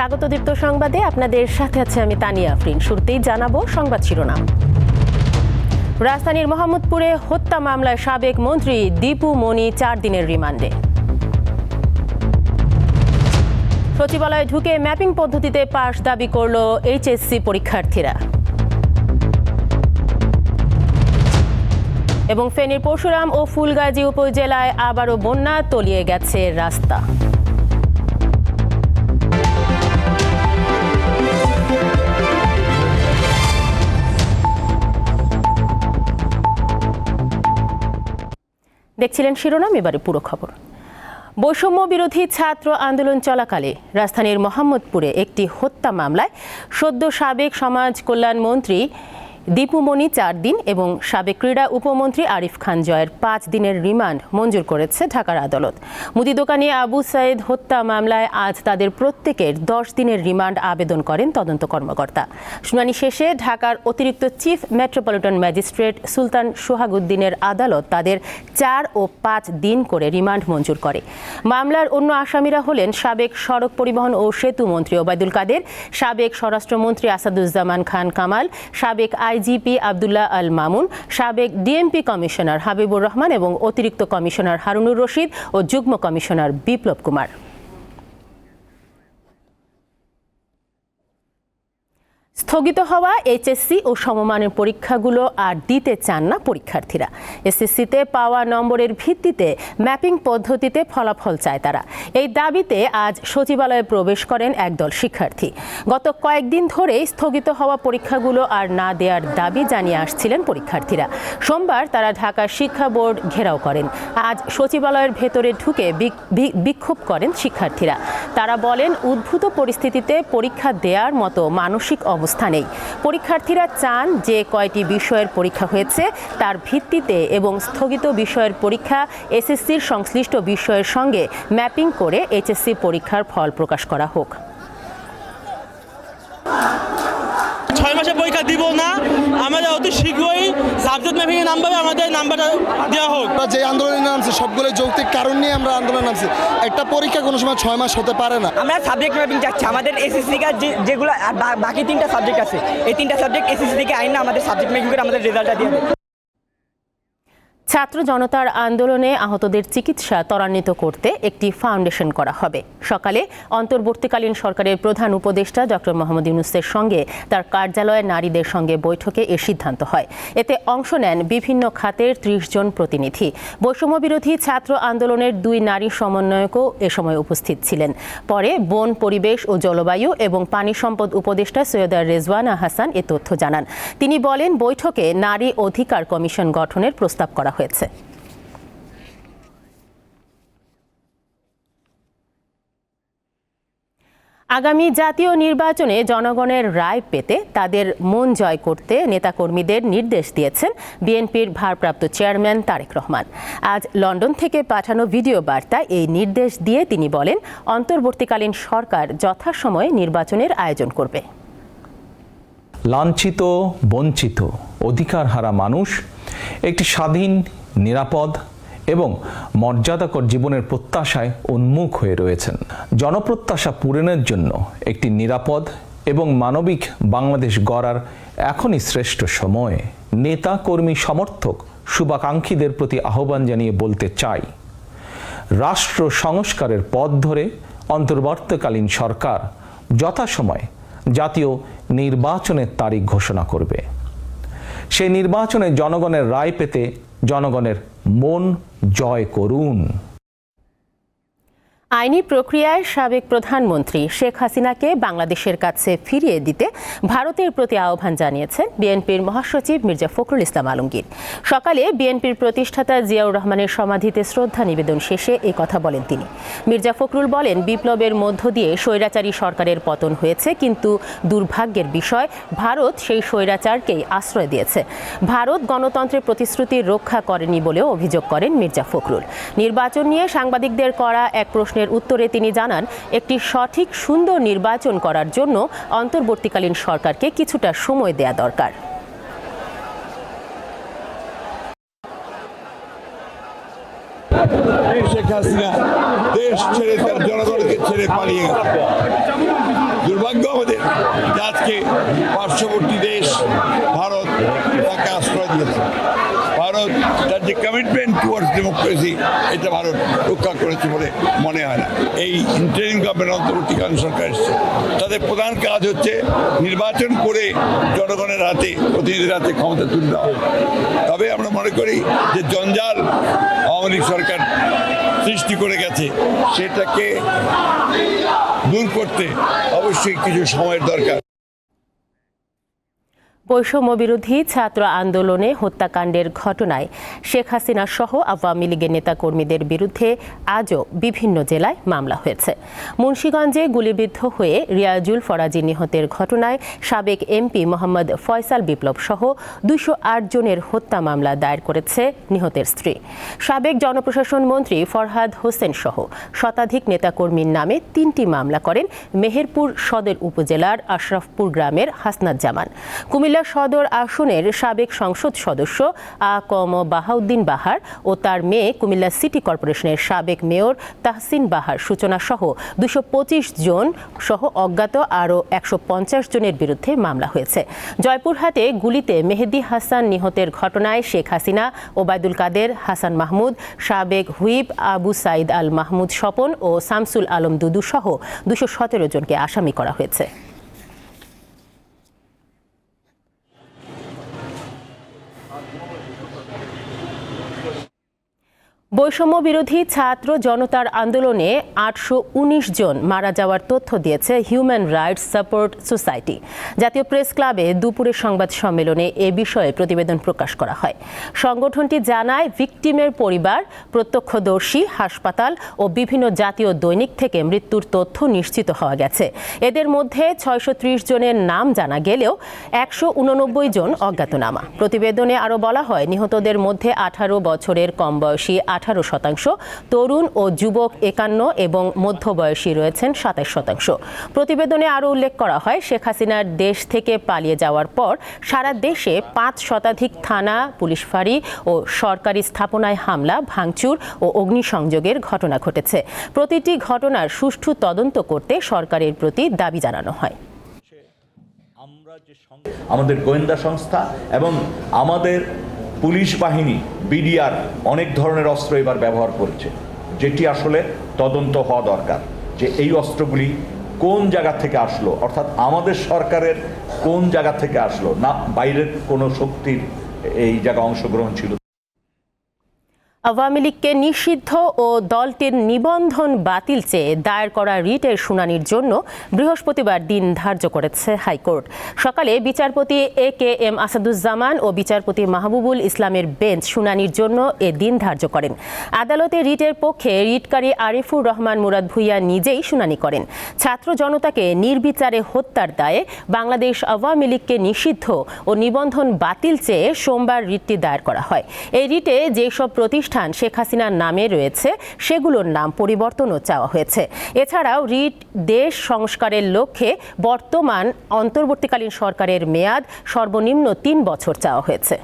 স্বাগত দীপ্ত সংবাদে। আপনাদের সাথে আছে আমি তানিয়া আফরিন। শুরুতেই জানাব সংবাদ শিরোনাম। রাজধানীর মোহাম্মদপুরে হত্যা মামলায় সাবেক মন্ত্রী দীপু মনি চার দিনের রিমান্ডে। সচিবালয়ে ঢুকে ম্যাপিং পদ্ধতিতে পাশ দাবি করল এইচএসসি পরীক্ষার্থীরা। এবং ফেনীর পরশুরাম ও ফুলগাজী উপজেলায় আবারও বন্যা তলিয়ে গেছে রাস্তা। দেখছিলেন শিরোনাম, এবারে পুরো খবর। বৈষম্য বিরোধী ছাত্র আন্দোলন চলাকালে রাজধানীর মোহাম্মদপুরে একটি হত্যা মামলায় সদ্য সাবেক সমাজ কল্যাণ মন্ত্রী দীপুমণি চার দিন এবং সাবেক ক্রীড়া উপমন্ত্রী আরিফ খান জয়ের পাঁচ দিনের রিমান্ড মঞ্জুর করেছে ঢাকার আদালত। মুদি দোকানি আবু সাইদ হত্যা মামলায় আজ তাদের প্রত্যেকের দশ দিনের রিমান্ড আবেদন করেন তদন্ত কর্মকর্তা। শুনানি শেষে ঢাকার অতিরিক্ত চিফ মেট্রোপলিটন ম্যাজিস্ট্রেট সুলতান সোহাগুদ্দিনের আদালত তাদের চার ও পাঁচ দিন করে রিমান্ড মঞ্জুর করে। মামলার অন্য আসামিরা হলেন সাবেক সড়ক পরিবহন ও সেতু মন্ত্রী ওবায়দুল কাদের, সাবেক স্বরাষ্ট্রমন্ত্রী আসাদুজ্জামান খান কামাল, সাবেক আইজিপি আবদুল্লাহ আল মামুন, সাবেক ডিএমপি কমিশনার হাবিবুর রহমান এবং অতিরিক্ত কমিশনার হারুনুর রশিদ ও যুগ্ম কমিশনার বিপ্লব কুমার। স্থগিত হওয়া এইচএসসি ও সমমানের পরীক্ষাগুলো আর দিতে চান না পরীক্ষার্থীরা। এসএসসিতে পাওয়া নম্বরের ভিত্তিতে ম্যাপিং পদ্ধতিতে ফলাফল চায় তারা। এই দাবিতে আজ সচিবালয়ে প্রবেশ করেন একদল শিক্ষার্থী। গত কয়েকদিন ধরেই স্থগিত হওয়া পরীক্ষাগুলো আর না দেওয়ার দাবি জানিয়ে আসছিলেন পরীক্ষার্থীরা। সোমবার তারা ঢাকা শিক্ষা বোর্ড ঘেরাও করেন। আজ সচিবালয়ের ভেতরে ঢুকে বিক্ষোভ করেন শিক্ষার্থীরা। তারা বলেন, উদ্ভূত পরিস্থিতিতে পরীক্ষা দেওয়ার মতো মানসিক অবস্থা নেই। পরীক্ষার্থীরা চান যে কয়টি বিষয়ের পরীক্ষা হয়েছে তার ভিত্তিতে এবং স্থগিত বিষয়ের পরীক্ষা এসএসসির সংশ্লিষ্ট বিষয়ের সঙ্গে ম্যাপিং করে এইচএসসি পরীক্ষার ফল প্রকাশ করা হোক। ছয় মাসে পরীক্ষা দিব না। আমাদের সাবজেক্ট ম্যাপিং নাম্বারে আমাদের নাম্বারটা দেওয়া হোক। আমরা যে আন্দোলনে নামছি সবগুলো যৌক্তিক কারণ নিয়ে আমরা আন্দোলনে নামছি। একটা পরীক্ষা কোনো সময় ছয় মাস হতে পারে না। আমরা সাবজেক্ট ম্যাপিং চাচ্ছি। আমাদের এসএসসি কার যে যেগুলো আর বাকি তিনটা সাবজেক্ট আছে। এই তিনটা সাবজেক্ট এসএসসি থেকে আইন না আমাদের সাবজেক্ট ম্যাপিং করে আমাদের রেজাল্টটা দিয়ে। ছাত্র জনতার আন্দোলনে আহতদের চিকিৎসা ত্বরান্বিত করতে একটি ফাউন্ডেশন করা হবে। সকালে অন্তর্বর্তীকালীন সরকারের প্রধান উপদেষ্টা ডক্টর মোহাম্মদ ইউনুসের সঙ্গে তার কার্যালয়ে নারীদের সঙ্গে বৈঠকে এ সিদ্ধান্ত হয়। এতে অংশ নেন বিভিন্ন খাতের ত্রিশ জন প্রতিনিধি। বৈষম্য বিরোধী ছাত্র আন্দোলনের দুই নারী সমন্বয়কও এ সময় উপস্থিত ছিলেন। পরে বন, পরিবেশ ও জলবায়ু এবং পানি সম্পদ উপদেষ্টা সৈয়দা রেজওয়ানা হাসান এ তথ্য জানান। তিনি বলেন, বৈঠকে নারী অধিকার কমিশন গঠনের প্রস্তাব করা হয়েছে। আগামী জাতীয় নির্বাচনে জনগণের রায় পেতে তাদের মন জয় করতে নেতাকর্মীদের নির্দেশ দিয়েছেন বিএনপির ভারপ্রাপ্ত চেয়ারম্যান তারেক রহমান। আজ লন্ডন থেকে পাঠানো ভিডিও বার্তায় এই নির্দেশ দিয়ে তিনি বলেন, অন্তর্বর্তীকালীন সরকার যথাসময়ে নির্বাচনের আয়োজন করবে। লাঞ্ছিত, বঞ্চিত, অধিকারহারা মানুষ, একটি স্বাধীন, নিরাপদ এবং মর্যাদাকর জীবনের প্রত্যাশায় উন্মুখ হয়ে রয়েছেন। জনপ্রত্যাশা পূরণের জন্য একটি নিরাপদ এবং মানবিক বাংলাদেশ গড়ার এখনই শ্রেষ্ঠ সময়। নেতা, কর্মী, সমর্থক, শুভাকাঙ্ক্ষীদের প্রতি আহ্বান জানিয়ে বলতে চাই, রাষ্ট্র সংস্কারের পথ ধরে অন্তর্বর্তীকালীন সরকার যথাসময়ে জাতীয় নির্বাচনের তারিখ ঘোষণা করবে। সেই নির্বাচনে জনগণের রায় পেতে জনগণের মন জয় করুন। আইনি প্রক্রিয়ায় সাবেক প্রধানমন্ত্রী শেখ হাসিনাকে বাংলাদেশের কাছে ফিরিয়ে দিতে ভারতের প্রতি আহ্বান জানিয়েছেন বিএনপির মহাসচিব মির্জা ফখরুল ইসলাম আলমগীর। সকালে বিএনপির প্রতিষ্ঠাতা জিয়াউর রহমানের সমাধিতে শ্রদ্ধা নিবেদন শেষে এই কথা বলেন তিনি। মির্জা ফখরুল বলেন, বিপ্লবের মধ্য দিয়ে স্বৈরাচারী সরকারের পতন হয়েছে, কিন্তু দুর্ভাগ্যের বিষয়, ভারত সেই স্বৈরাচারকেই আশ্রয় দিয়েছে। ভারত গণতন্ত্রের প্রতিশ্রুতি রক্ষা করেনি বলেও অভিযোগ করেন মির্জা ফখরুল। নির্বাচন নিয়ে সাংবাদিকদের করা এক প্রশ্নের উত্তরে তিনি জানান, একটি সঠিক সুন্দর নির্বাচন করার জন্য অন্তর্বর্তীকালীন সরকারকে কিছুটা সময় দেয়া দরকার। শেখ হাসিনা দেশ ছেড়ে তার জনগণকে ছেড়ে পালিয়ে দুর্ভাগ্য আমাদের আজকে পার্শ্ববর্তী দেশ ভারত তাকে আশ্রয় দিয়েছে। ভারত, তার যে কমিটমেন্ট টুয়ার্ডস ডেমোক্রেসি এটা ভারত রক্ষা করেছে বলে মনে হয় না। এই ইন্টারিম গভর্নমেন্ট অন্তর্বর্তীকালীন সরকার এসছে। তাদের প্রধান কাজ হচ্ছে নির্বাচন করে জনগণের হাতে, প্রতিনিধিদের হাতে ক্ষমতা তুলে দেওয়া। তবে আমরা মনে করি যে জঞ্জাল আওয়ামী লীগ সরকার সৃষ্টি করে গেছে, সেটাকে দূর করতে অবশ্যই কিছু সময়ের দরকার। বৈষম্য বিরোধী ছাত্র আন্দোলনে হত্যাকাণ্ডের ঘটনায় শেখ হাসিনা সহ আওয়ামী লীগের নেতাকর্মীদের বিরুদ্ধে আজও বিভিন্ন জেলায় মামলা হয়েছে। মুন্সীগঞ্জে গুলিবিদ্ধ হয়ে রিয়াজুল ফরাজি নিহতের ঘটনায় সাবেক এমপি মোহাম্মদ ফয়সাল বিপ্লব সহ আট জনের হত্যা মামলা দায়ের করেছে নিহতের স্ত্রী। সাবেক জনপ্রশাসন মন্ত্রী ফরহাদ হোসেন সহ শতাধিক নেতাকর্মীর নামে তিনটি মামলা করেন মেহেরপুর সদর উপজেলার আশরাফপুর গ্রামের হাসনাত জামান। কুমিল্লা সদর আসনের সাবেক সংসদ সদস্য আ কম বাহাউদ্দিন বাহার ও তার মেয়ে কুমিল্লা সিটি কর্পোরেশনের সাবেক মেয়র তাহসিন বাহার সূচনা সহ দুশো জন সহ অজ্ঞাত আরও একশো পঞ্চাশ জনের বিরুদ্ধে মামলা হয়েছে। জয়পুরহাটে গুলিতে মেহেদি হাসান নিহতের ঘটনায় শেখ হাসিনা, ওবায়দুল কাদের, হাসান মাহমুদ, সাবেক হুইপ আবু সাইদ আল মাহমুদ স্বপন ও শামসুল আলম দুদু সহ দুশো সতেরো জনকে আসামি করা হয়েছে। বৈষম্য বিরোধী ছাত্র জনতার আন্দোলনে আটশো উনিশ জন মারা যাওয়ার তথ্য দিয়েছে হিউম্যান রাইটস সাপোর্ট সোসাইটি জাতীয় প্রেস ক্লাবে দুপুরের সংবাদ সম্মেলনে এ বিষয়ে প্রতিবেদন প্রকাশ করা হয়। সংগঠনটি জানায়, ভিকটিমের পরিবার, প্রত্যক্ষদর্শী, হাসপাতাল ও বিভিন্ন জাতীয় দৈনিক থেকে মৃত্যুর তথ্য নিশ্চিত হওয়া গেছে। এদের মধ্যে ছয়শো ত্রিশ জনের নাম জানা গেলেও একশো উননব্বই জন অজ্ঞাতনামা। প্রতিবেদনে আরও বলা হয়, নিহতদের মধ্যে আঠারো বছরের কম বয়সী আঠারো শতাংশ, তরুণ ও যুবক একান্ন এবং মধ্যবয়সী রয়েছেন সাতাশ শতাংশ। প্রতিবেদনে আরও উল্লেখ করা হয়, শেখ হাসিনার দেশ থেকে পালিয়ে যাওয়ার পর সারা দেশে পাঁচ শতাধিক থানা, পুলিশ ফাঁড়ি ও সরকারি স্থাপনায় হামলা, ভাঙচুর ও অগ্নিসংযোগের ঘটনা ঘটেছে। প্রতিটি ঘটনার সুষ্ঠু তদন্ত করতে সরকারের প্রতি দাবি জানানো হয়। আমাদের গোয়েন্দা সংস্থা এবং আমাদের পুলিশ বাহিনী, বিডিআর অনেক ধরনের অস্ত্র এবার ব্যবহার করছে, যেটি আসলে তদন্ত হওয়া দরকার যে এই অস্ত্রগুলি কোন জায়গা থেকে আসলো, অর্থাৎ আমাদের সরকারের কোন জায়গা থেকে আসলো, না বাইরের কোনো শক্তির এই জায়গা অংশগ্রহণ ছিল। আওয়ামী লীগকে নিষিদ্ধ ও দলটির নিবন্ধন বাতিল চেয়ে দায়ের করা রিটের শুনানির জন্য বৃহস্পতিবার দিন ধার্য করেছে হাইকোর্ট। সকালে বিচারপতি এ কে এম আসাদুজ্জামান ও বিচারপতি মাহবুবুল ইসলামের বেঞ্চ শুনানির জন্য এ দিন ধার্য করেন। আদালতে রিটের পক্ষে রিটকারী আরিফুর রহমান মুরাদ ভুইয়া নিজেই শুনানি করেন। ছাত্র জনতাকে নির্বিচারে হত্যার দায়ে বাংলাদেশ আওয়ামী লীগকে নিষিদ্ধ ও নিবন্ধন বাতিল চেয়ে সোমবার রিটটি দায়ের করা হয়। এই রিটে যেসব প্রতিষ্ঠান শেখ হাসিনার নামে রয়েছে, সেগুলোর নাম পরিবর্তনও চাওয়া হয়েছে। এছাড়াও রিট দেশ সংস্কারের লক্ষ্যে বর্তমান অন্তর্বর্তীকালীন সরকারের মেয়াদ সর্বনিম্ন তিন বছর চাওয়া হয়েছে।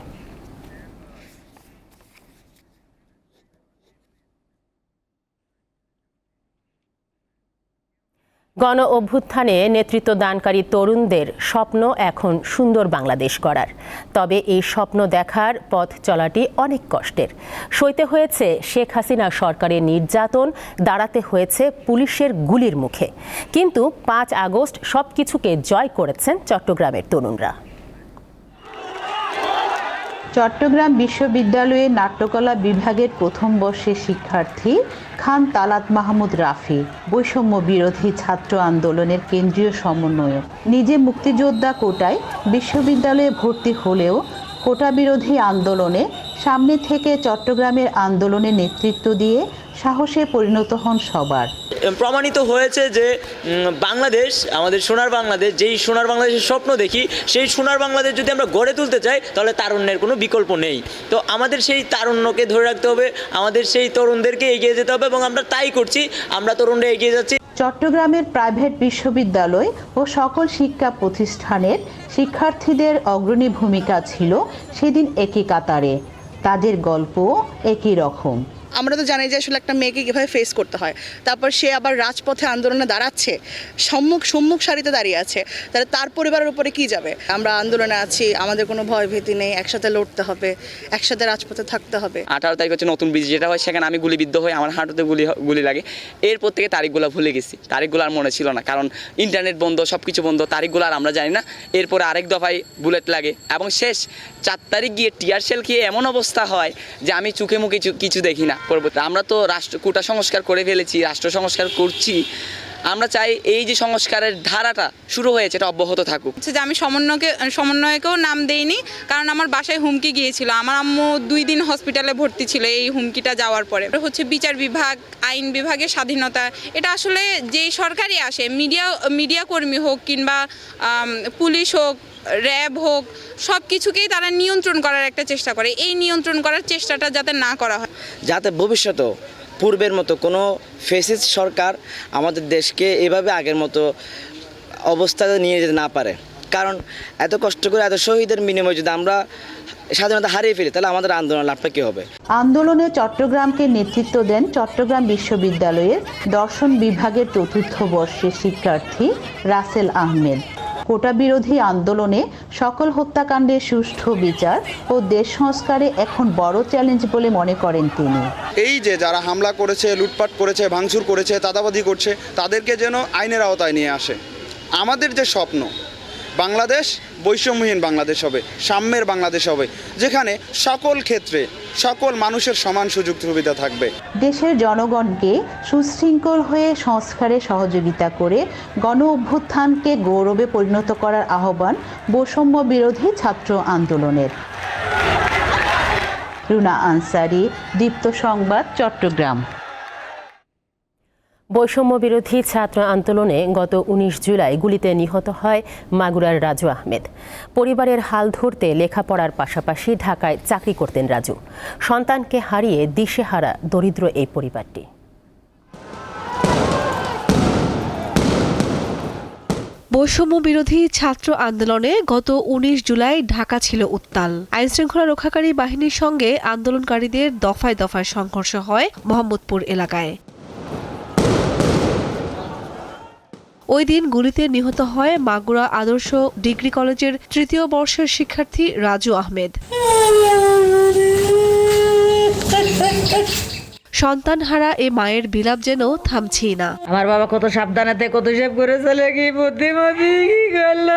গণ অভ্যুত্থানে নেতৃত্ব দানকারী তরুণদের স্বপ্ন এখন সুন্দর বাংলাদেশ করার তবে এই স্বপ্ন দেখার পথ চলাটি অনেক কষ্টের। সইতে হয়েছে শেখ হাসিনা সরকারের নির্যাতন, দাঁড়াতে হয়েছে পুলিশের গুলির মুখে। কিন্তু পাঁচ আগস্ট সব কিছুকে জয় করেছেন চট্টগ্রামের তরুণরা। চট্টগ্রাম বিশ্ববিদ্যালয়ের নাট্যকলা বিভাগের প্রথম বর্ষের শিক্ষার্থী খান তালাত মাহমুদ রাফি, বৈষম্য বিরোধী ছাত্র আন্দোলনের কেন্দ্রীয় সমন্বয়ক। নিজে মুক্তিযোদ্ধা কোটায় বিশ্ববিদ্যালয়ে ভর্তি হলেও কোটা বিরোধী আন্দোলনে সামনে থেকে চট্টগ্রামের আন্দোলনে নেতৃত্ব দিয়ে সাহসে পরিণত হন সবার। প্রমাণিত হয়েছে যে বাংলাদেশ, আমাদের সোনার বাংলাদেশ, যেই সোনার বাংলাদেশের স্বপ্ন দেখি, সেই সোনার বাংলাদেশ যদি আমরা গড়ে তুলতে চাই, তাহলে তারুণ্যের কোনো বিকল্প নেই। তো আমাদের সেই তারুণ্যকে ধরে রাখতে হবে, আমাদের সেই তরুণদেরকে এগিয়ে যেতে হবে এবং আমরা তাই করছি, আমরা তরুণরা এগিয়ে যাচ্ছি। চট্টগ্রামের প্রাইভেট বিশ্ববিদ্যালয় ও সকল শিক্ষা প্রতিষ্ঠানের শিক্ষার্থীদের অগ্রণী ভূমিকা ছিল সেদিন একই কাতারে। তাদের গল্প একই রকম। আমরা তো জানি যে আসলে একটা মেয়েকে কীভাবে ফেস করতে হয়। তারপর সে আবার রাজপথে আন্দোলনে দাঁড়াচ্ছে, সম্মুখ সম্মুখ সারিতে দাঁড়িয়ে আছে। তাহলে তার পরিবারের উপরে কি যাবে? আমরা আন্দোলনে আছি, আমাদের কোনো ভয় ভীতি নেই, একসাথে লড়তে হবে, একসাথে রাজপথে থাকতে হবে। আঠারো তারিখ হচ্ছে নতুন ব্রিজ যেটা হয় সেখানে আমি গুলিবিদ্ধ হই আমার হাঁটুতে গুলি গুলি লাগে। এরপর থেকে তারিখগুলো ভুলে গেছি। তারিখগুলো আর মনে ছিল না, কারণ ইন্টারনেট বন্ধ সব কিছু বন্ধ, তারিখগুলো আর আমরা জানি না। এরপরে আরেক দফায় বুলেট লাগে। এবং শেষ, চার তারিখ গিয়ে টিয়ার সেল খেয়ে এমন অবস্থা হয় যে আমি চোখে মুখে কিছু দেখি না। পরবর্তী আমরা তো রাষ্ট্র কোটা সংস্কার করে ফেলেছি, রাষ্ট্র সংস্কার করছি। আমরা চাই এই যে সংস্কারের ধারাটা শুরু হয়েছে এটা অব্যাহত থাকুক। হচ্ছে যে আমি সমন্বয়কে সমন্বয়কেও নাম দেইনি, কারণ আমার বাসায় হুমকি গিয়েছিল। আমার আম্মু দুই দিন হসপিটালে ভর্তি ছিল এই হুমকিটা যাওয়ার পরে। হচ্ছে বিচার বিভাগ, আইন বিভাগের স্বাধীনতা। এটা আসলে যেই সরকারই আসে, মিডিয়া মিডিয়া কর্মী হোক কিংবা পুলিশ হোক র্যাব হোক সব কিছুকেই তারা নিয়ন্ত্রণ করার একটা চেষ্টা করে। এই নিয়ন্ত্রণ করার চেষ্টাটা যাতে না করা হয়। যাতে ভবিষ্যতেও পূর্বের মতো কোনো ফেসিস সরকার আমাদের দেশকে এভাবে আগের মতো অবস্থাতে নিয়ে যেতে না পারে। কারণ এত কষ্ট করে এত শহীদের বিনিময়ে যদি আমরা স্বাধীনতা হারিয়ে ফেলি তাহলে আমাদের আন্দোলন লাভটা কী হবে? আন্দোলনে চট্টগ্রামকে নেতৃত্ব দেন চট্টগ্রাম বিশ্ববিদ্যালয়ের দর্শন বিভাগের চতুর্থ বর্ষের শিক্ষার্থী রাসেল আহমেদ। কোটা বিরোধী আন্দোলনে সকল হত্যাকাণ্ডের সুষ্ঠু বিচার ও দেশ সংস্কারে এখন বড় চ্যালেঞ্জ বলে মনে করেন তিনি। এই যে যারা হামলা করেছে, লুটপাট করেছে, ভাঙচুর করেছে দাদাবাদি করছে, তাদেরকে যেন আইনের আওতায় নিয়ে আসে। আমাদের যে স্বপ্ন বাংলাদেশ বৈষম্যহীন বাংলাদেশ হবে, সাম্যের বাংলাদেশ হবে, যেখানে সকল ক্ষেত্রে, সকল মানুষের সমান সুযোগ সুবিধা থাকবে। দেশের জনগণকে সুশৃঙ্খল হয়ে সংস্কারে সহযোগিতা করে গণ অভ্যুত্থানকে গৌরবে পরিণত করার আহ্বান বৈষম্য বিরোধী ছাত্র আন্দোলনের। রুনা আনসারি, দীপ্ত সংবাদ, চট্টগ্রাম। বৈষম্য বিরোধী ছাত্র আন্দোলনে গত উনিশ জুলাই গুলিতে নিহত হয় মাগুরার রাজু আহমেদ। পরিবারের হাল ধরতে লেখাপড়ার পাশাপাশি ঢাকায় চাকরি করতেন রাজু। সন্তানকে হারিয়ে দিশেহারা দরিদ্র এই পরিবারটি। বৈষম্য বিরোধী ছাত্র আন্দোলনে গত উনিশ জুলাই ঢাকা ছিল উত্তাল। আইনশৃঙ্খলা রক্ষাকারী বাহিনীর সঙ্গে আন্দোলনকারীদের দফায় দফায় সংঘর্ষ হয় মোহাম্মদপুর এলাকায়। ওই দিন গুলিতে নিহত হয় মাগুরা আদর্শ ডিগ্রি কলেজের তৃতীয় বর্ষের শিক্ষার্থী রাজু আহমেদ। সন্তানহারা এ মায়ের বিলাপ যেন থামছি না। আমার বাবা কত সাবধানে কত হিসেব করে চলে, কি বুদ্ধিমতি, কি করল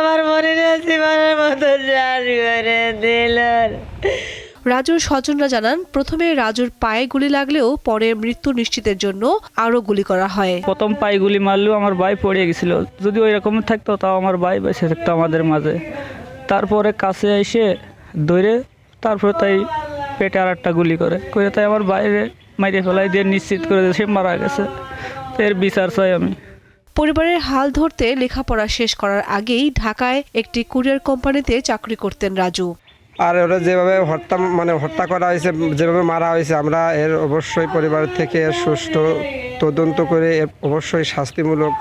আমার মনে জীবনের মতো চাষ করে রাজুর স্বজনরা জানান প্রথমে রাজুর পায়ে গুলি লাগলেও পরে মৃত্যু নিশ্চিতের জন্য আরও গুলি করা হয়। প্রথম পায়ে গুলি মারলেও আমার ভাই পড়ে গেছিল। যদি ওই রকম থাকতো তাও আমার ভাই বেঁচে থাকতো আমাদের মাঝে। তারপরে কাছে এসে ধরে তারপরে তাই পেটে আর একটা গুলি করে। করে তাই আমার বাইরে মাইরে ফেলাই দিয়ে নিশ্চিত করে দিয়ে সে মারা গেছে। এর বিচার চাই আমি। পরিবারের হাল ধরতে লেখাপড়া শেষ করার আগেই ঢাকায় একটি কুরিয়ার কোম্পানিতে চাকরি করতেন রাজু। আর ওরা যেভাবে হত্যা মানে হত্যা করা হয়েছে যেভাবে মারা হয়েছে আমরা এর অবশ্যই পরিবার থেকে সুষ্ঠু তদন্ত করে এর অবশ্যই শাস্তিমূলক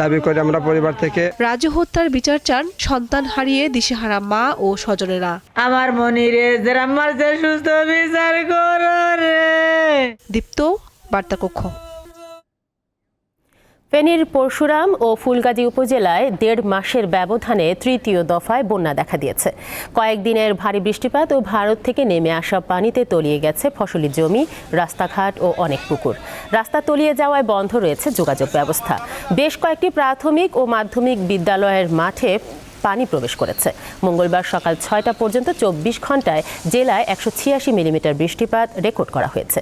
দাবি করে আমরা পরিবার থেকে রাজু হত্যার বিচার চান সন্তান হারিয়ে দিশেহারা মা ও স্বজনেরা। আমার মনিরে যে আমার যে সুস্থ বিচার করো রে। দীপ্ত বার্তাকক্ষ। ফেনীর পরশুরাম ও ফুলগাজী উপজেলায় দেড় মাসের ব্যবধানে তৃতীয় দফায় বন্যা দেখা দিয়েছে। কয়েকদিনের ভারী বৃষ্টিপাত ও ভারত থেকে নেমে আসা পানিতে তলিয়ে গেছে ফসলি জমি, রাস্তাঘাট ও অনেক পুকুর। রাস্তা তলিয়ে যাওয়ায় বন্ধ রয়েছে যোগাযোগ ব্যবস্থা। বেশ কয়েকটি প্রাথমিক ও মাধ্যমিক বিদ্যালয়ের মাঠে পানি প্রবেশ করেছে। মঙ্গলবার সকাল ছয়টা পর্যন্ত চব্বিশ ঘন্টায় জেলায় একশো ছিয়াশি মিলিমিটার বৃষ্টিপাত রেকর্ড করা হয়েছে।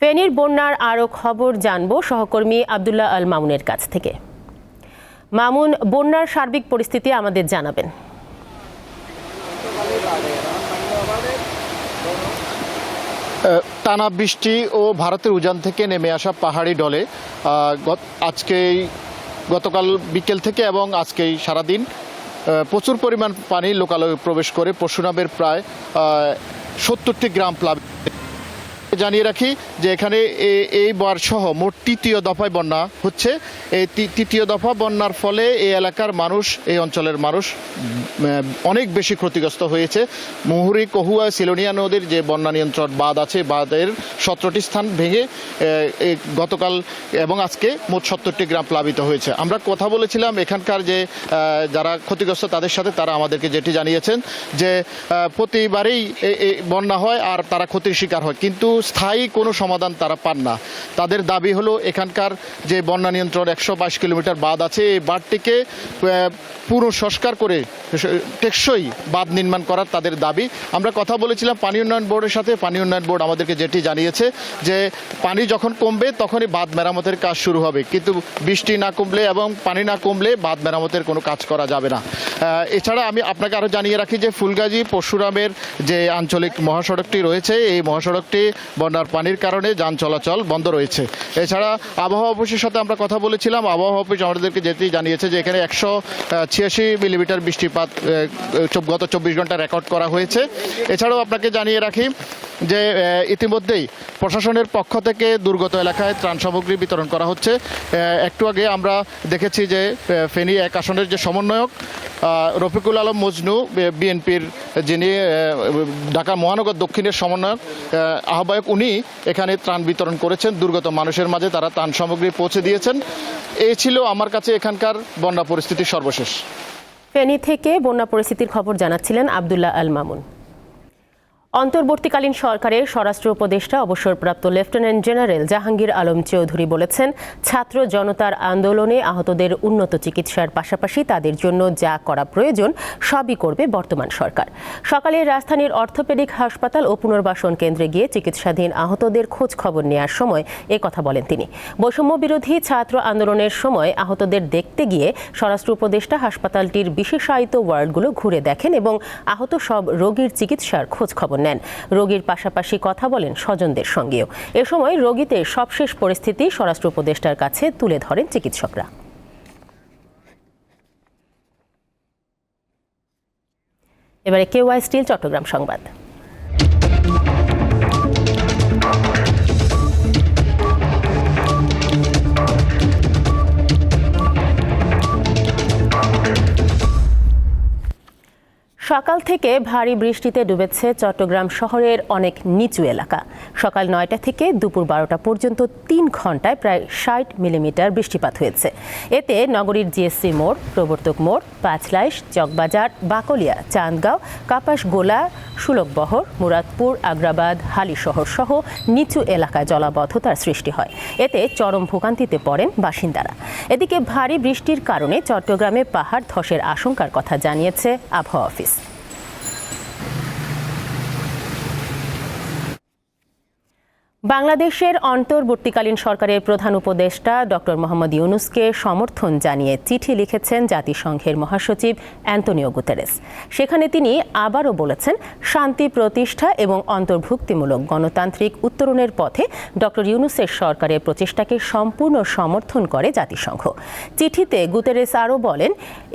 ফেনীর বন্যার আরও খবর জানব সহকর্মী আবদুল্লাহ আল মামুনের কাছ থেকে। মামুন, বন্যার সার্বিক পরিস্থিতি আমাদের জানাবেন। টানা বৃষ্টি ও ভারতের উজান থেকে নেমে আসা পাহাড়ি ডলে আজকেই গতকাল বিকেল থেকে এবং আজকেই সারাদিন প্রচুর পরিমাণ পানি লোকালয়ে প্রবেশ করে পরশুরামের প্রায় সত্তরটি গ্রাম প্লাবিত। জানিয়ে রাখি যে এখানে এই সহ মোট তৃতীয় দফায় বন্যা হচ্ছে। এই তৃতীয় দফা বন্যার ফলে এই এলাকার মানুষ, এই অঞ্চলের মানুষ অনেক বেশি ক্ষতিগ্রস্ত হয়েছে। মুহুরী, কহুয়া, সিলোনিয়া নদীর যে বন্যা নিয়ন্ত্রণ বাঁধ আছে, বাঁধের সতেরোটি স্থান ভেঙে গতকাল এবং আজকে মোট সত্তরটি গ্রাম প্লাবিত হয়েছে। আমরা কথা বলেছিলাম এখানকার যে যারা ক্ষতিগ্রস্ত তাদের সাথে, তারা আমাদেরকে যেটি জানিয়েছেন যে প্রতিবারেই বন্যা হয় আর তারা ক্ষতির শিকার হয়। কিন্তু স্থায়ী কোনো সমাধান তারা পান না। তাদের দাবি হলো এখানকার যে বন্যা নিয়ন্ত্রণ একশো বাইশ কিলোমিটার বাঁধ আছে এই বাঁধটিকে আহ, পুরো সংস্কার করে টেকসই বাঁধ নির্মাণ করার তাদের দাবি। আমরা কথা বলেছিলাম পানি উন্নয়ন বোর্ডের সাথে। পানি উন্নয়ন বোর্ড আমাদেরকে যেটি জানিয়েছে যে পানি যখন কমবে তখনই বাঁধ মেরামতের কাজ শুরু হবে। কিন্তু বৃষ্টি না কমলে এবং পানি না কমলে বাঁধ মেরামতের কোনো কাজ করা যাবে না। এছাড়া আমি আপনাকে আরও জানিয়ে রাখি যে ফুলগাজী পরশুরামের যে আঞ্চলিক মহাসড়কটি রয়েছে এই মহাসড়কটি বন্যার পানির কারণে যান চলাচল বন্ধ রয়েছে। এছাড়া আবহাওয়া অফিসের সাথে আমরা কথা বলেছিলাম। আবহাওয়া অফিস আমাদেরকে যেতেই জানিয়েছে যে এখানে একশো ছিয়াশি মিলিমিটার বৃষ্টিপাত গত চব্বিশ ঘণ্টা রেকর্ড করা হয়েছে। এছাড়াও আপনাকে জানিয়ে রাখি যে ইতিমধ্যেই প্রশাসনের পক্ষ থেকে দুর্গত এলাকায় ত্রাণ সামগ্রী বিতরণ করা হচ্ছে। একটু আগে আমরা দেখেছি যে ফেনী এক আসনের যে সমন্বয়ক রফিকুল আলম মজনু বিএনপির যিনি ঢাকা মহানগর দক্ষিণের সমন্বয়ক আহ্বায়ক উনি এখানে ত্রাণ বিতরণ করেছেন। দুর্গত মানুষের মাঝে তারা ত্রাণ সামগ্রী পৌঁছে দিয়েছেন। এই ছিল আমার কাছে এখানকার বন্যা পরিস্থিতির সর্বশেষ। ফেনী থেকে বন্যা পরিস্থিতির খবর জানাচ্ছিলেন আবদুল্লাহ আল মামুন। অন্তর্বর্তীকালীন সরকারের স্বরাষ্ট্র উপদেষ্টা, অবসরপ্রাপ্ত লেফটেন্যান্ট জেনারেল জাহাঙ্গীর আলম চৌধুরী বলেছেন, ছাত্র জনতার আন্দোলনে আহতদের উন্নত চিকিৎসার পাশাপাশি তাদের জন্য যা করা প্রয়োজন, সবই করবে বর্তমান সরকার। সকালে রাজধানীর অর্থোপেডিক হাসপাতাল ও পুনর্বাসন কেন্দ্রে গিয়ে চিকিৎসাধীন আহতদের খোঁজ খবর নেওয়ার সময় এ কথা বলেন তিনি। বৈষম্য বিরোধী ছাত্র আন্দোলনের সময় আহতদের দেখতে গিয়ে স্বরাষ্ট্র উপদেষ্টা হাসপাতালটির বিশেষায়িত ওয়ার্ডগুলো ঘুরে দেখেন এবং আহত সব রোগীর চিকিৎসার খোঁজ খবর নেন। রোগীর পাশাপাশি কথা বলেন স্বজনদের সঙ্গেও। এ সময় রোগীতে সবশেষ পরিস্থিতি স্বরাষ্ট্র উপদেষ্টার কাছে তুলে ধরেন চিকিৎসকরা। এবারে কেওয়াই স্টিল, চট্টগ্রাম সংবাদ। সকাল থেকে ভারী বৃষ্টিতে ডুবেছে চট্টগ্রাম শহরের অনেক নিচু এলাকা। সকাল নয়টা থেকে দুপুর বারোটা পর্যন্ত তিন ঘন্টায় প্রায় ষাট মিলিমিটার বৃষ্টিপাত হয়েছে। এতে নগরীর জিএসসি মোড়, প্রবর্তক মোড়, পাঁচলাইশ, চকবাজার, বাকলিয়া চাঁদগাঁও কাপাসগোলা সুলভবহর মুরাদপুর, আগ্রাবাদ, হালিশহর সহ নিচু এলাকায় জলাবদ্ধতার সৃষ্টি হয়। এতে চরম ভোগান্তিতে পড়েন বাসিন্দারা। এদিকে ভারী বৃষ্টির কারণে চট্টগ্রামে পাহাড় ধসের আশঙ্কার কথা জানিয়েছে আবহাওয়া অফিস। বাংলাদেশের অন্তর্বর্তীকালীন সরকারের প্রধান উপদেষ্টা ডক্টর মোহাম্মদ ইউনুসকে সমর্থন জানিয়ে চিঠি লিখেছেন জাতিসংঘের মহাসচিব অ্যান্তনিও গুতেরেস। সেখানে তিনি আবারও বলেছেন, শান্তি প্রতিষ্ঠা এবং অন্তর্ভুক্তিমূলক গণতান্ত্রিক উত্তরণের পথে ডক্টর ইউনুসের সরকারের প্রচেষ্টাকে সম্পূর্ণ সমর্থন করে জাতিসংঘ। চিঠিতে গুতেরেস আরও বলেন,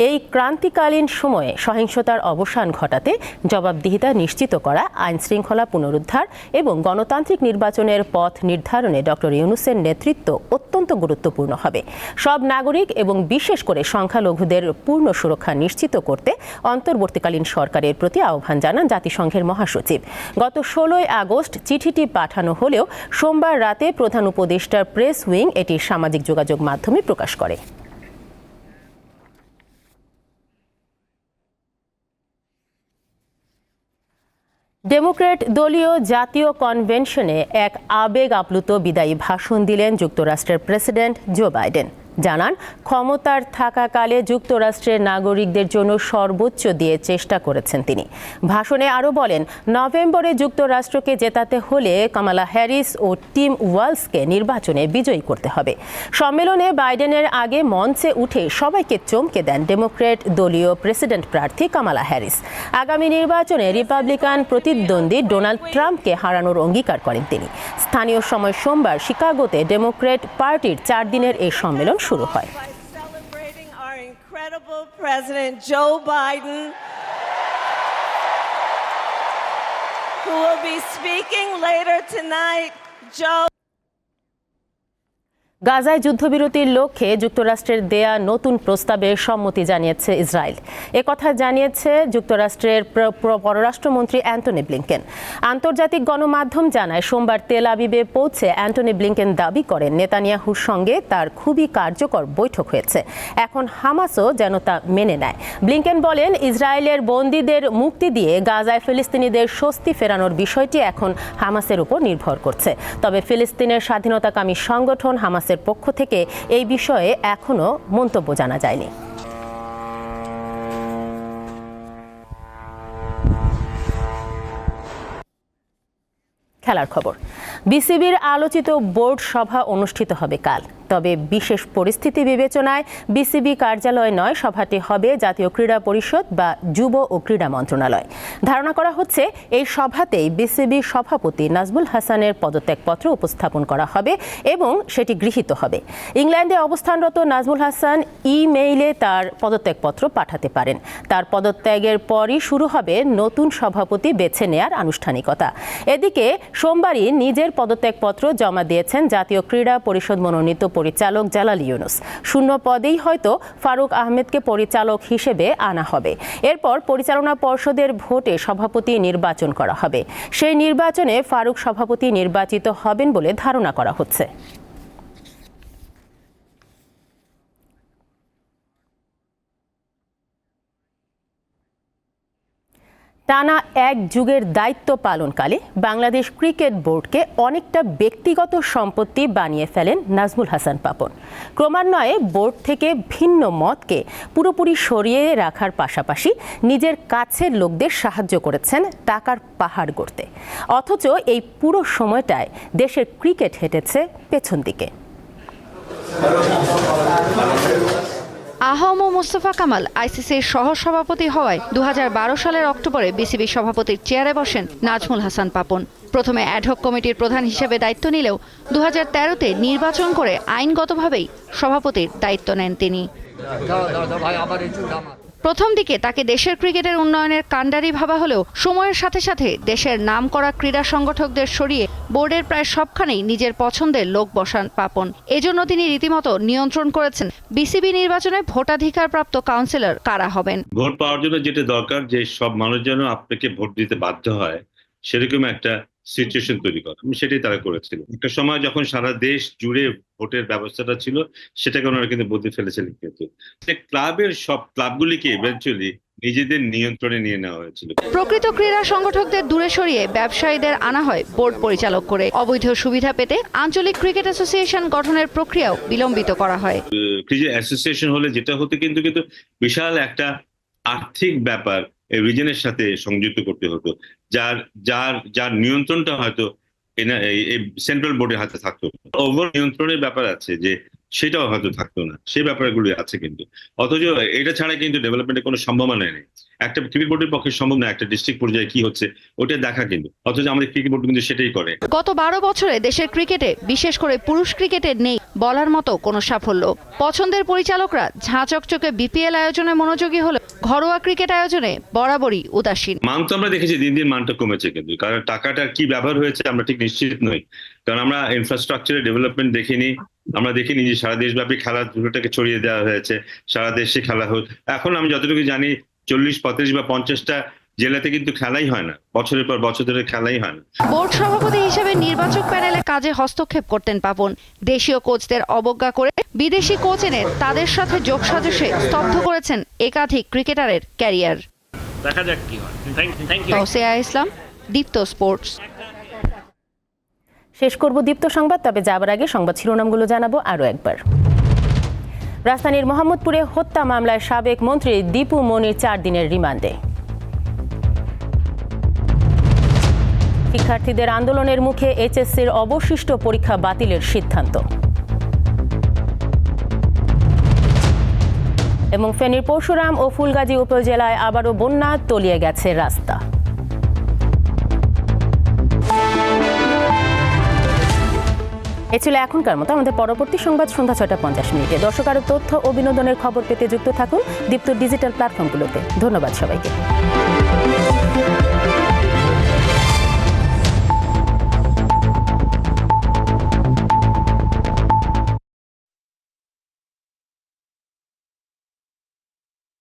এই ক্রান্তিকালীন সময়ে সহিংসতার অবসান ঘটাতে জবাবদিহিতা নিশ্চিত করা আইন শৃঙ্খলা পুনরুদ্ধার এবং গণতান্ত্রিক নির্বাচনের পথ নির্ধারণে ডক্টর ইউনুসের নেতৃত্ব অত্যন্ত গুরুত্বপূর্ণ হবে। সব নাগরিক এবং বিশেষ করে সংখ্যালঘুদের পূর্ণ সুরক্ষা নিশ্চিত করতে অন্তর্বর্তীকালীন সরকারের প্রতি আহ্বান জানান জাতিসংঘের মহাসচিব। গত ষোলোই আগস্ট চিঠিটি পাঠানো হলেও সোমবার রাতে প্রধান উপদেষ্টার প্রেস উইং এটি সামাজিক যোগাযোগ মাধ্যমে প্রকাশ করে। ডেমোক্র্যাট দলীয় জাতীয় কনভেনশনে এক আবেগ আপ্লুত বিদায়ী ভাষণ দিলেন যুক্তরাষ্ট্রের প্রেসিডেন্ট জো বাইডেন। জানান, ক্ষমতার থাকাকালে যুক্তরাষ্ট্রের নাগরিকদের জন্য সর্বোচ্চ দিয়ে চেষ্টা করেছেন তিনি। ভাষণে আরও বলেন, নভেম্বরে যুক্তরাষ্ট্রকে জেতাতে হলে কামালা হ্যারিস ও টিম ওয়ালসকে নির্বাচনে বিজয়ী করতে হবে। সম্মেলনে বাইডেনের আগে মঞ্চে উঠে সবাইকে চমকে দেন ডেমোক্র্যাট দলীয় প্রেসিডেন্ট প্রার্থী কামালা হ্যারিস। আগামী নির্বাচনে রিপাবলিকান প্রতিদ্বন্দ্বী ডোনাল্ড ট্রাম্পকে হারানোর অঙ্গীকার করেন তিনি। স্থানীয় সময় সোমবার শিকাগোতে ডেমোক্র্যাট পার্টির চার দিনের এই সম্মেলন শুরু হয় incredible President Joe Biden, who will be speaking later tonight Joe গাজায় যুদ্ধবিরতির লক্ষ্যে যুক্তরাষ্ট্রের দেয়া নতুন প্রস্তাবে সম্মতি জানিয়েছে ইসরায়েল। একথা জানিয়েছে যুক্তরাষ্ট্রের প্র- প্র- পররাষ্ট্রমন্ত্রী অ্যান্টনি ব্লিংকেন। আন্তর্জাতিক গণমাধ্যম জানায়, সোমবার তেল আবিবে পৌঁছে অ্যান্টনি ব্লিংকেন দাবি করেন, নেতানিয়াহুর সঙ্গে তার খুবই কার্যকর বৈঠক হয়েছে। এখন হামাসও যেন তা মেনে নেয়। ব্লিংকেন বলেন, ইসরায়েলের বন্দীদের মুক্তি দিয়ে গাজায় ফিলিস্তিনিদের স্বস্তি ফেরানোর বিষয়টি এখন হামাসের উপর নির্ভর করছে। তবে ফিলিস্তিনের স্বাধীনতাকামী সংগঠন হামাসের পক্ষ থেকে এই বিষয়ে এখনও মন্তব্য জানা যায়নি। খেলার খবর। বিসিবির আলোচিত বোর্ড সভা অনুষ্ঠিত হবে কাল। তবে বিশেষ পরিস্থিতি বিবেচনায় বিসিবি কার্যালয় নয়, সভাটি হবে জাতীয় ক্রীড়া পরিষদ বা যুব ও ক্রীড়া মন্ত্রণালয়। ধারণা করা হচ্ছে, এই সভাতেই বিসিবি সভাপতি নাজমুল হাসানের পদত্যাগপত্র উপস্থাপন করা হবে এবং সেটি গৃহীত হবে। ইংল্যান্ডে অবস্থানরত নাজমুল হাসান ইমেইলে তার পদত্যাগপত্র পাঠাতে পারেন। তার পদত্যাগের পরই শুরু হবে নতুন সভাপতি বেছে নেয়ার আনুষ্ঠানিকতা। এদিকে সোমবারই নিজের পদত্যাগপত্র জমা দিয়েছেন জাতীয় ক্রীড়া পরিষদ মনোনীত পরিচালক জালাল ইউনুস। শূন্য পদেই হয়তো ফারুক আহমেদকে পরিচালক হিসেবে আনা হবে। এরপর পরিচালনা পর্ষদের ভোটে সভাপতি নির্বাচন করা হবে। সেই নির্বাচনে ফারুক সভাপতি নির্বাচিত হবেন বলে ধারণা করা হচ্ছে। টানা এক যুগের দায়িত্ব পালনকালে বাংলাদেশ ক্রিকেট বোর্ডকে অনেকটা ব্যক্তিগত সম্পত্তি বানিয়ে ফেলেন নাজমুল হাসান পাপন। ক্রমান্বয়ে বোর্ড থেকে ভিন্ন মতকে পুরোপুরি সরিয়ে রাখার পাশাপাশি নিজের কাছের লোকদের সাহায্য করেছেন টাকার পাহাড় গড়তে। অথচ এই পুরো সময়টায় দেশের ক্রিকেট হেঁটেছে পেছন দিকে। আহম মোস্তফা কামাল আইসিসির সহ সভাপতি হওয়ায় দু হাজার বারো সালের অক্টোবরে বিসিবি সভাপতির চেয়ারে বসেন নাজমুল হাসান পাপন। প্রথমে অ্যাডহক কমিটির প্রধান হিসেবে দায়িত্ব নিলেও দু তেরোতে নির্বাচন করে আইনগতভাবেই সভাপতির দায়িত্ব নেন তিনি। প্রথম দিকে তাকে দেশের ক্রিকেটের উন্নয়নের কাণ্ডারি ভাবা হলেও সময়ের সাথে সাথে দেশের নাম করা ক্রীড়া সংগঠকদের সরিয়ে বোর্ডের প্রায় সবখানেই নিজের পছন্দের লোক বসান পাপন। এজন্য তিনি রীতিমতো নিয়ন্ত্রণ করেছেন। বিসিবি নির্বাচনে ভোটাধিকার প্রাপ্ত কাউন্সিলর কারা হবেন? ভোট পাওয়ার জন্য যেটা দরকার, যে সব মানুষ যেন আপনাকে ভোট দিতে বাধ্য হয়, সেরকম একটা সিচুয়েশন তৈরি করা। উম, সেটাই তারা করেছিল। একটা সময় যখন সারা দেশ জুড়ে ভোটের ব্যবস্থাটা ছিল সেটাকে ওনারা কিন্তু বদলে ফেলেছিলেন কিন্তু। ক্লাবের সব ক্লাবগুলিকে ইভেন্চুয়ালি নিজেদের নিয়ন্ত্রণে নিয়ে নেওয়া হয়েছিল। প্রকৃত ক্রীড়া সংগঠকদের দূরে সরিয়ে ব্যবসায়ীদের আনা হয় বোর্ড পরিচালক করে। অবৈধ সুবিধা পেতে আঞ্চলিক ক্রিকেট অ্যাসোসিয়েশন গঠনের প্রক্রিয়াও বিলম্বিত করা হয়। ক্রিকেট অ্যাসোসিয়েশন হলে যেটা হতো কিন্তু কিন্তু বিশাল একটা আর্থিক ব্যাপার রিজনের সাথে সংযুক্ত করতে হতো। যার যার যার নিয়ন্ত্রণটা হয়তো সেন্ট্রাল বোর্ডের হাতে থাকতো। ওভার নিয়ন্ত্রণের ব্যাপার আছে যে সেটাও হয়তো থাকতো না। সেই ব্যাপারগুলি আছে কিন্তু। অথচ এটা ছাড়া কিন্তু ডেভেলপমেন্টের কোনো সম্ভাবনা নেই। একটা ক্রিকেট বোর্ডের পক্ষে সম্ভব না একটা ডিস্ট্রিক্ট পর্যায়ে কি হচ্ছে ওটা দেখা কিন্তু। অথচ আমাদের ক্রিকেট বোর্ড কিন্তু সেটাই করে। গত বারো বছরে দেশের ক্রিকেটে বিশেষ করে পুরুষ ক্রিকেটে নেই বলার মতো কোনো সাফল্য। পছন্দের পরিচালকরা ঝাঁ চকচকে বিপিএল আয়োজনে মনোযোগী হলে ঘরোয়া ক্রিকেট আয়োজনে বরাবরই উদাসীন। মান তো আমরা দেখেছি দিন দিন মানটা কমেছে কিন্তু। কারণ টাকাটার কি ব্যবহার হয়েছে আমরা ঠিক নিশ্চিত নই। কারণ আমরা ইনফ্রাস্ট্রাকচারের ডেভেলপমেন্ট দেখিনি আমরা দেখিনি যে সারা দেশব্যাপী খেলাধুলোটাকে ছড়িয়ে দেওয়া হয়েছে সারা দেশে খেলা হোক। এখন আমি যতটুকু জানি চল্লিশ পঁয়ত্রিশ বা পঞ্চাশটা জেলাতে কিন্তু খেলাই হয় না। বছরের পর বছর ধরে খেলাই হয় না। বোর্ড সভাপতি হিসেবে নির্বাচক প্যানেলে কাজে হস্তক্ষেপ করতেন পাপন দেশীয় কোচদের অবজ্ঞা করে বিদেশি কোচ এনে তাদের সাথে যোগসাজশে স্তব্ধ করেছেন একাধিক ক্রিকেটারের ক্যারিয়ার। দেখা যাক কি হয়। ইসলাম দীপ্ত স্পোর্টস। শেষ করব দীপ্ত সংবাদ, তবে যাবার আগে সংবাদ শিরোনামগুলো জানাব আরও একবার। রাজধানীর মোহাম্মদপুরে হত্যা মামলায় সাবেক মন্ত্রী দীপু মনির চার দিনের রিমান্ডে। শিক্ষার্থীদের আন্দোলনের মুখে এইচএসসির অবশিষ্ট পরীক্ষা বাতিলের সিদ্ধান্ত। এবং ফেনীর পরশুরাম ও ফুলগাজী উপজেলায় আবারও বন্যা তলিয়ে গেছে রাস্তা। এ ছিল এখনকার মতো। আমাদের পরবর্তী সংবাদ সন্ধ্যা ছয়টা পঞ্চাশ মিনিটে। দর্শক আরও তথ্য ও বিনোদনের খবর পেতে যুক্ত থাকুন দীপ্ত ডিজিটাল প্ল্যাটফর্মগুলোতে। ধন্যবাদ সবাইকে।